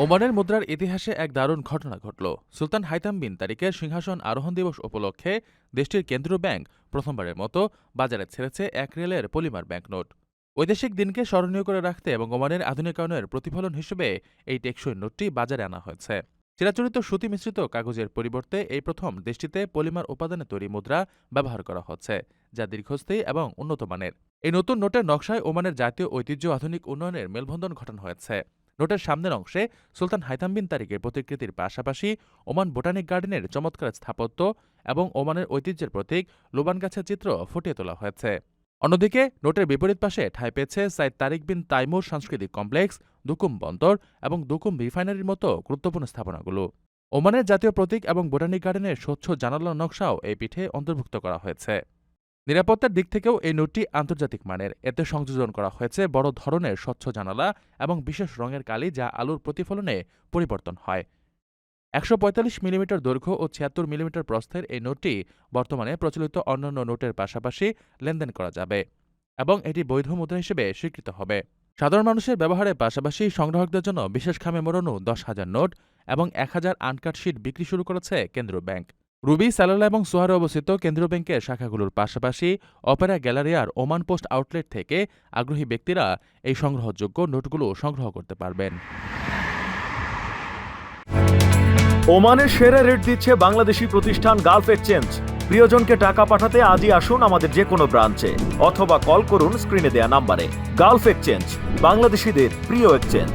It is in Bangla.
ওমানের মুদ্রার ইতিহাসে এক দারুণ ঘটনা ঘটল। সুলতান হাইতাম বিন তারিকের সিংহাসন আরোহণ দিবস উপলক্ষে দেশটির কেন্দ্রীয় ব্যাংক প্রথমবারের মতো বাজারে ছেড়েছে এক রেলের পলিমার ব্যাংকনোট। ঐতিহাসিক দিনকে স্মরণীয় করে রাখতে এবং ওমানের আধুনিকায়নের প্রতিফলন হিসেবে এই টেকসই নোটটি বাজারে আনা হয়েছে। চিরাচরিত সুতি মিশ্রিত কাগজের পরিবর্তে এই প্রথম দেশটিতে পলিমার উপাদানে তৈরি মুদ্রা ব্যবহার করা হচ্ছে, যা দীর্ঘস্থায়ী এবং উন্নত মানের এই নতুন নোটের নকশায় ওমানের জাতীয় ঐতিহ্য আধুনিক উন্নয়নের মেলবন্ধন ঘটানো হয়েছে। নোটের সামনের অংশে সুলতান হাইতাম বিন তারিকের প্রতিকৃতির পাশাপাশি ওমান বোটানিক গার্ডেনের চমৎকার স্থাপত্য এবং ওমানের ঐতিহ্যের প্রতীক লোবান গাছের চিত্র ফুটিয়ে তোলা হয়েছে। অন্যদিকে নোটের বিপরীত পাশে ঠাঁই পেয়েছে সাইদ তারিক বিন তাইমুর সাংস্কৃতিক কমপ্লেক্স, দুকুম বন্দর এবং দুকুম রিফাইনারির মতো গুরুত্বপূর্ণ স্থাপনাগুলো। ওমানের জাতীয় প্রতীক এবং বোটানিক গার্ডেনের স্বচ্ছ জানালা নকশাও এই পিঠে অন্তর্ভুক্ত করা হয়েছে। নিরাপত্তার দিক থেকেও এই নোটটি আন্তর্জাতিক মানের। এতে সংযোজন করা হয়েছে বড় ধরনের স্বচ্ছ জানালা এবং বিশেষ রঙের কালি যা আলোর প্রতিফলনে পরিবর্তন হয়। একশো পঁয়তাল্লিশ মিলিমিটার দৈর্ঘ্য ও ছিয়াত্তর মিলিমিটার প্রস্থের এই নোটটি বর্তমানে প্রচলিত অন্যান্য নোটের পাশাপাশি লেনদেন করা যাবে এবং এটি বৈধ মুদ্রা হিসেবে স্বীকৃত হবে। সাধারণ মানুষের ব্যবহারের পাশাপাশি সংগ্রাহকদের জন্য বিশেষ খামে মোড়ানো দশ হাজার নোট এবং এক হাজার আনকাট শিট বিক্রি শুরু করেছে কেন্দ্রীয় ব্যাংক। রুবি স্যালালা এবং সোহারে অবস্থিত কেন্দ্রীয় ব্যাংকের শাখাগুলোর পাশাপাশি অপেরা গ্যালারি আর ওমান পোস্ট আউটলেট থেকে আগ্রহী ব্যক্তিরা এই সংগ্রহযোগ্য নোটগুলো সংগ্রহ করতে পারবেন। ওমানের সেরা রেট দিচ্ছে বাংলাদেশি প্রতিষ্ঠান গালফ এক্সচেঞ্জ। প্রিয়জনকে টাকা পাঠাতে আজই আসুন আমাদের যে কোনো ব্রাঞ্চে, অথবা কল করুন স্ক্রিনে দেয়া নাম্বারে। গালফ এক্সচেঞ্জ, বাংলাদেশিদের প্রিয় এক্সচেঞ্জ।